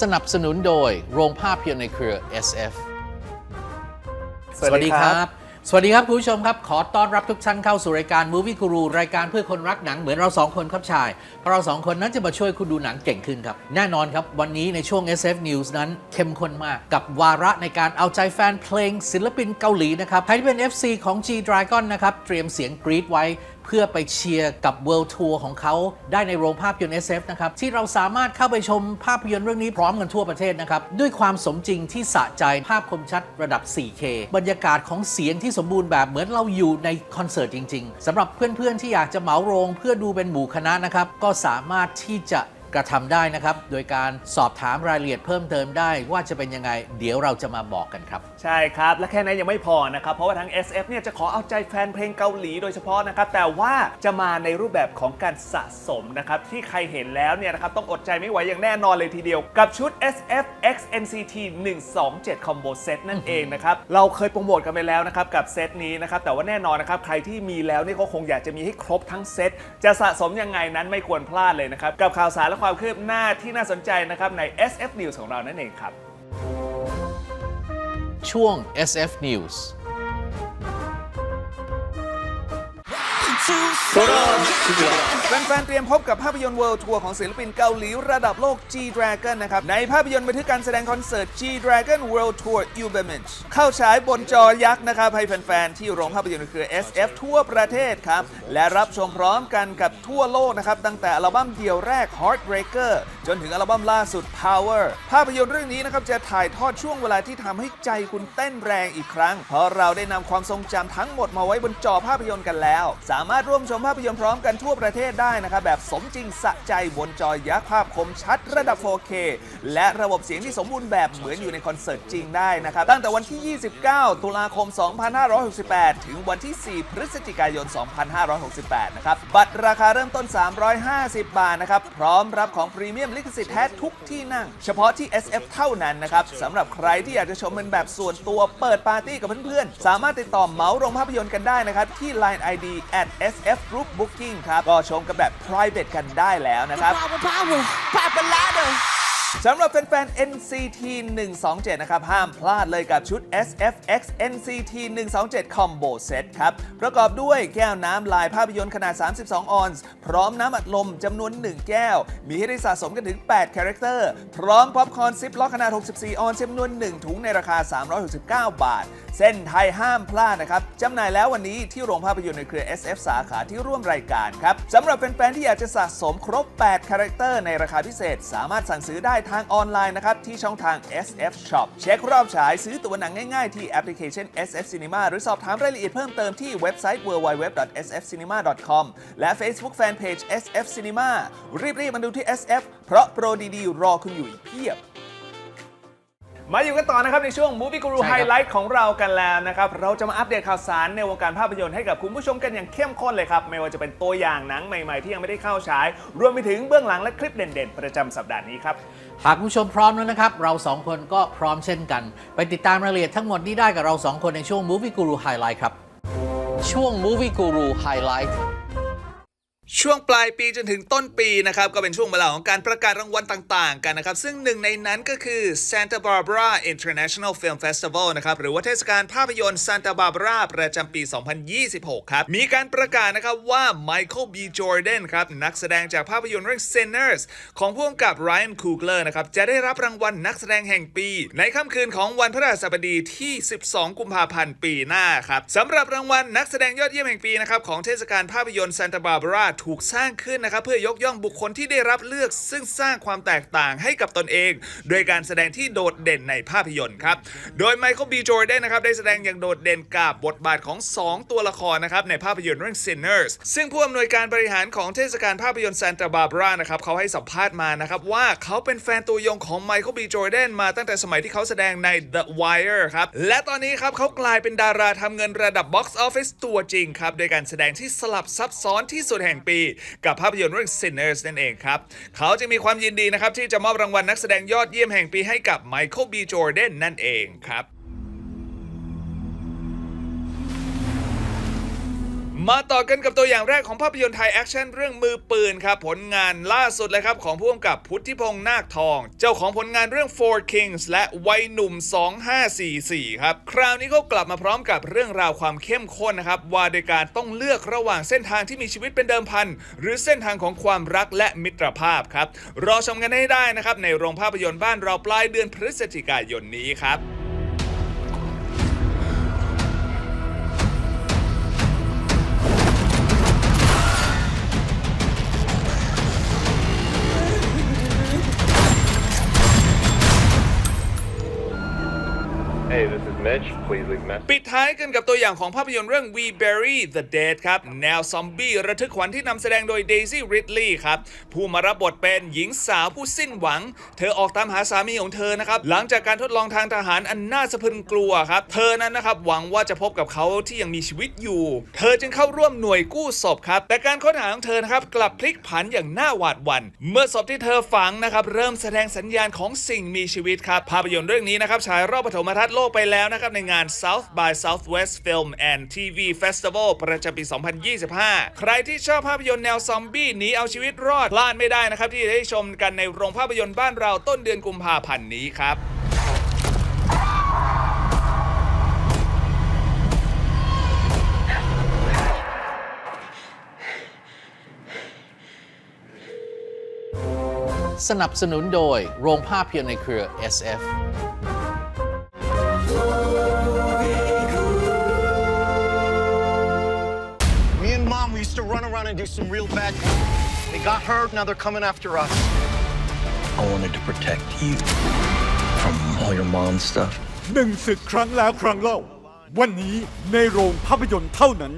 สนับสนุนโดยโรงภาพยนตร์ในเครือ SF สวัสดีครับ สวัสดีครับคุณผู้ชมครับ ขอต้อนรับทุกท่านเข้าสู่รายการ Movie Guru รายการเพื่อคนรักหนังเหมือนเราสองคนครับชาย เพราะเราสองคนนั้นจะมาช่วยคุณดูหนังเก่งขึ้นครับ แน่นอนครับ วันนี้ในช่วง SF News นั้นเข้มข้นมากกับวาระในการเอาใจแฟนเพลงศิลปินเกาหลีนะครับ ใครที่เป็น FC ของ G Dragon นะครับ เตรียมเสียงกรี๊ดไว้เพื่อไปเชียร์กับ World Tour ของเขาได้ในโรงภาพยนตร์ SF นะครับ ที่เราสามารถเข้าไปชมภาพยนตร์เรื่องนี้พร้อมกันทั่วประเทศนะครับ ด้วยความสมจริงที่สะใจภาพคมชัดระดับ 4K บรรยากาศของเสียงที่สมบูรณ์แบบเหมือนเราอยู่ในคอนเสิร์ตจริง ๆสำหรับเพื่อนๆที่อยากจะเหมาโรง เพื่อดูเป็นหมู่คณะนะครับก็สามารถที่จะกระทำได้นะครับ โดยการสอบถามรายละเอียดเพิ่มเติมได้ว่าจะเป็นยังไง เดี๋ยวเราจะมาบอกกันครับ ใช่ครับ และแค่นั้นยังไม่พอนะครับ เพราะว่าทาง SF เนี่ยจะขอเอาใจแฟนเพลงเกาหลีโดยเฉพาะนะครับ แต่ว่าจะมาในรูปแบบของการสะสมนะครับ ที่ใครเห็นแล้วเนี่ยนะครับ ต้องอดใจไม่ไหวอย่างแน่นอนเลยทีเดียว กับชุด SF X NCT 127 Combo Set นั่นเองนะครับ เราเคยโปรโมทกันไปแล้วนะครับ กับเซตนี้นะครับ แต่ว่าแน่นอนนะครับ ใครที่มีแล้วนี่ก็คงอยากจะมีให้ครบทั้งเซตจะสะสมยังไงนั้นไม่ควรพลาดเลยนะครับกับข่าวสารและความคืบหน้าที่น่าสนใจนะครับใน SF News ของเรานั่นเองครับ ช่วง SF News แฟนๆ เตรียมพบกับภาพยนตร์ World Tour ของศิลปินเกาหลีระดับโลก G Dragon นะครับ ในภาพยนตร์บันทึกการแสดงคอนเสิร์ต G Dragon World Tour u b e m e n c h เข้าฉายบนจอยักษ์นะครับ ให้แฟนๆ ที่โรงภาพยนตร์เครือ SF ทั่วประเทศครับ และรับชมพร้อมกันกับทั่วโลกนะครับ ตั้งแต่อัลบั้มเดี่ยวแรก Heartbreaker จนถึงอัลบั้มล่าสุด Power ภาพยนตร์เรื่องนี้นะครับจะถ่ายทอดช่วงเวลาที่ทำให้ใจคุณเต้นแรงอีกครั้ง เพราะเราได้นำความทรงจำทั้งหมดมาไว้บนจอภาพยนตร์กันแล้ว สามารถร่วมชมภาพยนตร์พร้อมกันทั่วประเทศได้นะครับแบบสมจริงสะใจบนจอยักษ์ภาพคมชัดระดับ 4K และระบบเสียงที่สมบูรณ์แบบเหมือนอยู่ในคอนเสิร์ตจริงได้นะครับตั้งแต่วันที่ 29 ตุลาคม 2568 ถึงวันที่ 4 พฤศจิกายน 2568 นะครับ บัตรราคาเริ่มต้น 350 บาทนะครับ พร้อมรับของพรีเมียมลิขสิทธิ์แท้ทุกที่นั่ง เฉพาะที่ SF เท่านั้นนะครับสำหรับใครที่อยากจะชมเป็นแบบส่วนตัวเปิดปาร์ตี้กับเพื่อนๆ สามารถติดต่อเหมาโรงภาพยนตร์กันได้นะครับที่ Line ID at SF Group Booking Parking ครับ ก็ชมกันแบบ private กันได้แล้วนะครับ Power, power, pop a ladder. สำหรับแฟนๆ NCT 127 นะครับ ห้ามพลาดเลยกับชุด SFX NCT 127 Combo Set ครับ ประกอบด้วยแก้วน้ำลายภาพยนตร์ขนาด 32 ออนซ์ พร้อมน้ำอัดลมจำนวน 1 แก้ว มีให้ได้สะสมกันถึง 8 คาแรคเตอร์ พร้อมป๊อปคอร์นซิปล็อกขนาด 64 ออนซ์จำนวน 1 ถุงในราคา 369 บาท เส้นไทยห้ามพลาดนะครับจำหน่ายแล้ววันนี้ที่โรงภาพยนตร์ในเครือ SF สาขาที่ร่วมรายการครับสำหรับแฟนๆ ที่อยากจะสะสมครบ 8 คาแรคเตอร์ในราคาพิเศษ สามารถสั่งซื้อได้ทางออนไลน์นะครับ ที่ช่องทาง SF Shop เช็ครอบฉายซื้อตั๋วหนังง่ายๆ ที่แอปพลิเคชัน SF Cinema หรือสอบถามรายละเอียดเพิ่มเติมที่เว็บไซต์ www.sfcinema.com และ Facebook Fanpage SF Cinema รีบๆมาดูที่ SF เพราะโปรดีๆ รอคุณอยู่อีกเพียบ มาอยู่กันต่อนะครับในช่วง Movie Guru ใช่ครับ Highlight ของเรากันแล้วนะครับ เราจะมาอัปเดตข่าวสารในวงการภาพยนตร์ให้กับคุณผู้ชมกันอย่างเข้มข้นเลยครับ ไม่ว่าจะเป็นตัวอย่างหนังใหม่ๆ ที่ยังไม่ได้เข้าฉาย รวมไปถึงเบื้องหลังและคลิปเด่นๆ ประจำสัปดาห์นี้ครับ หากคุณผู้ชมพร้อมแล้วนะครับ เราสองคนก็พร้อมเช่นกัน ไปติดตามรายละเอียดทั้งหมดนี้ได้กับเราสองคนในช่วง Movie Guru Highlight ครับ ช่วง Movie Guru Highlight ช่วงปลายปีจนถึงต้นปีนะครับ ก็เป็นช่วงเวลาของการประกาศรางวัลต่างๆ กันนะครับ ซึ่งหนึ่งในนั้นก็คือ Santa Barbara International Film Festival นะครับ หรือว่าเทศกาลภาพยนตร์ Santa Barbara ประจำปี 2026 ครับ มีการประกาศนะครับว่า Michael B. Jordan ครับ นักแสดงจากภาพยนตร์เรื่อง Sinners ของผู้กำกับ Ryan Coogler นะครับ จะได้รับรางวัลนักแสดงแห่งปี ในค่ำคืนของวันพฤหัสบดีที่ 12 กุมภาพันธ์ปีหน้าครับสำหรับรางวัลนักแสดงยอดเยี่ยมแห่งปีนะครับของเทศกาลภาพยนตร์ Santa Barbara ถูกสร้างขึ้นนะครับเพื่อยกย่องบุคคลที่ได้รับเลือก ซึ่งสร้างความแตกต่างให้กับตนเอง โดยการแสดงที่โดดเด่นในภาพยนตร์ครับ โดยไมเคิลบีจอร์แดนนะครับได้แสดงอย่างโดดเด่นกับบทบาทของ 2 ตัวละครนะครับในภาพยนตร์เรื่อง Sinners ซึ่งผู้อำนวยการบริหารของเทศกาลภาพยนตร์ Santa Barbara นะครับเขาให้สัมภาษณ์มานะครับว่าเขาเป็นแฟนตัวยงของไมเคิลบีจอร์แดนมาตั้งแต่สมัยที่เขาแสดงใน The Wire ครับและตอนนี้ครับเขากลายเป็นดาราทำเงินระดับ Box Office ตัวจริงครับโดยการแสดงที่สลับซับซ้อนที่สุดแห่งปี กับภาพยนตร์เรื่อง Sinners นั่นเองครับ เขาจะมีความยินดีนะครับที่จะมอบรางวัลนักแสดงยอดเยี่ยมแห่งปีให้กับไมเคิลบีจอร์แดนนั่นเองครับ มาต่อกันกับตัวอย่างแรกของภาพยนตร์ไทยแอคชั่นเรื่องมือปืนครับ ผลงานล่าสุดเลยครับ ของผู้กำกับพุทธิพงษ์นาคทอง เจ้าของผลงานเรื่อง Four Kings และวัยหนุ่ม 2544 ครับ คราวนี้เขากลับมาพร้อมกับเรื่องราวความเข้มข้นนะครับ ว่าโดยการต้องเลือกระหว่างเส้นทางที่มีชีวิตเป็นเดิมพัน หรือเส้นทางของความรักและมิตรภาพครับรอชมกันให้ได้นะครับในโรงภาพยนตร์บ้านเราปลายเดือนพฤศจิกายนนี้ครับ Hey, this is Mitch. Please leave message. ปิดท้ายกันกับตัวอย่างของภาพยนตร์เรื่อง We Bury the Dead ครับ แนวซอมบี้ระทึกขวัญที่นำแสดงโดย Daisy Ridley ครับ ผู้มารับบทเป็นหญิงสาวผู้สิ้นหวัง เธอออกตามหาสามีของเธอนะครับ หลังจากการทดลองทางทหารอันน่าสะพรึงกลัวครับ เธอนั้นนะครับ หวังว่าจะพบกับเขาที่ยังมีชีวิตอยู่ เธอจึงเข้าร่วมหน่วยกู้ศพครับ แต่การค้นหาของเธอนะครับกลับพลิกผันอย่างน่าหวาดหวั่น เมื่อศพที่เธอฝังนะครับเริ่มแสดงสัญญาณของสิ่งมีชีวิตครับ ภาพยนตร์เรื่องนี้นะครับฉายรอบปฐมทัศน์โลกไปแล้วนะครับในงาน South by Southwest Film and TV Festival ประจำปี 2025 ใครที่ชอบภาพยนตร์แนวซอมบี้หนีเอาชีวิตรอดพลาดไม่ได้นะครับ ที่ได้ชมกันในโรงภาพยนตร์บ้านเราต้นเดือนกุมภาพันธ์นี้ครับสนับสนุนโดยโรงภาพยนตร์ในเครือ SF to run around and do some real bad. They got hurt, now they're coming after us. I wanted to protect you from all your mom's stuff. หนึ่งศึกครั้งแล้วครั้งเล่า วันนี้ในโรงภาพยนตร์เท่านั้น